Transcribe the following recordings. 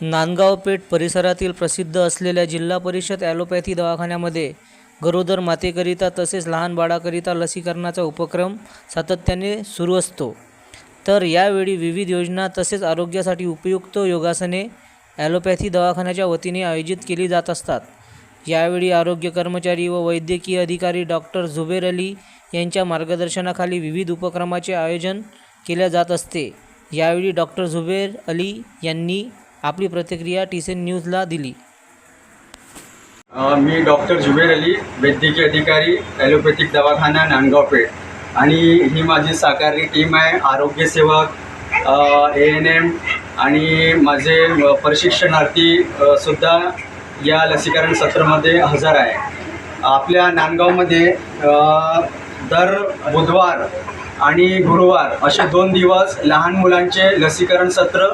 नांदगाव पेठ परिसरातील प्रसिद्ध असलेल्या जिल्हा परिषद ॲलोपॅथी दवाखान्यामध्ये गरोदर मातेकरिता तसेच लहान बाळाकरिता लसीकरणाचा उपक्रम सातत्याने सुरू असतो. तर यावेळी विविध योजना तसेच आरोग्यासाठी उपयुक्त योगासने ॲलोपॅथी दवाखान्याच्या वतीने आयोजित केली जात असतात. यावेळी आरोग्य कर्मचारी व वैद्यकीय अधिकारी डॉक्टर झुबेर अली यांच्या मार्गदर्शनाखाली विविध उपक्रमाचे आयोजन केले जात असते. यावेळी डॉक्टर झुबेर अली यांनी आपली प्रतिक्रिया टीसेन न्यूजला दिली. मी डॉक्टर जुबेर अली वैद्यकीय अधिकारी ॲलोपॅथिक दवाखाना नांदगाव पेठ. आणि ही माझी सहकारी टीम आहे आरोग्यसेवक ए एन एम आणि माझे प्रशिक्षणार्थी सुद्धा या लसीकरण सत्रामध्ये हजर आहे. आपल्या नांदगावमध्ये दर बुधवार आणि गुरुवार असे दोन दिवस लहान मुलांचे लसीकरण सत्र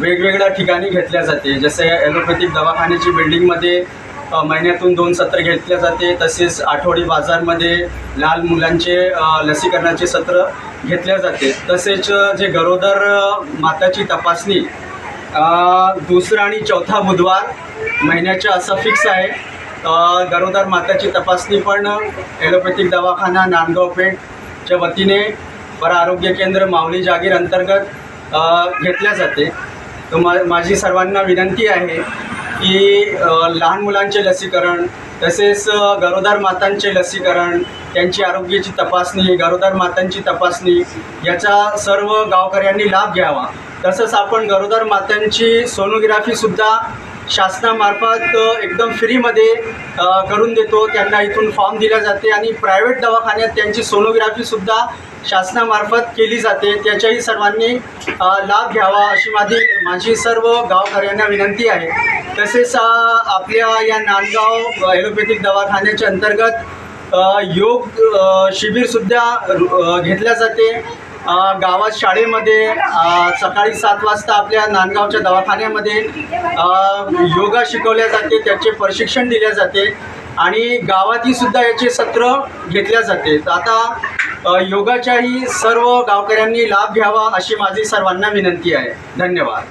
वेगवेगळ्या ठिकाणी घेतल्या जाते. जसे ॲलोपॅथिक दवाखान्याची बिल्डिंगमध्ये महिन्यातून दोन सत्र घेतल्या जाते. तसेच आठवडी बाजारमध्ये लहान मुलांचे लसीकरणाचे सत्र घेतल्या जाते. तसेच जे गरोदर माताची तपासणी दुसरा आणि चौथा बुधवार महिन्याच्या असं फिक्स आहे. गरोदर माताची तपासणी पण ॲलोपॅथिक दवाखाना नांदगाव पेठच्या वतीने पर आरोग्य केंद्र माऊली जागीर अंतर्गत घेतल्या जाते. तर मा माझी सर्वांना विनंती आहे की लहान मुलांचे लसीकरण तसेच गरोदर मातांचे लसीकरण त्यांची आरोग्याची तपासणी गरोदर मातांची तपासणी याचा सर्व गावकऱ्यांनी लाभ घ्यावा. तसंच आपण गरोदर मातांची सोनोग्राफीसुद्धा शासनामार्फत एकदम फ्रीमध्ये करून देतो. त्यांना इथून फॉर्म दिला जाते आणि प्रायव्हेट दवाखान्यात त्यांची सोनोग्राफीसुद्धा शासनामार्फत केली जाते. त्याच्याही सर्वांनी लाभ घ्यावा अशी माझी माझी सर्व गावकऱ्यांना विनंती आहे. तसेच आपल्या या नांदगाव ॲलोपॅथिक दवाखान्याच्या अंतर्गत योग शिबिरसुद्धा घेतल्या जाते. गावात शाळेमध्ये सकाळी सात वाजता आपल्या नांदगावच्या दवाखान्यामध्ये योगा शिकवल्या जाते त्याचे प्रशिक्षण दिले जाते आणि गावातही सुद्धा याचे सत्र घेतल्या जाते. तर आता योगाच्याही सर्व गावकऱ्यांनी लाभ घ्यावा अशी माझी सर्वांना विनंती आहे. धन्यवाद.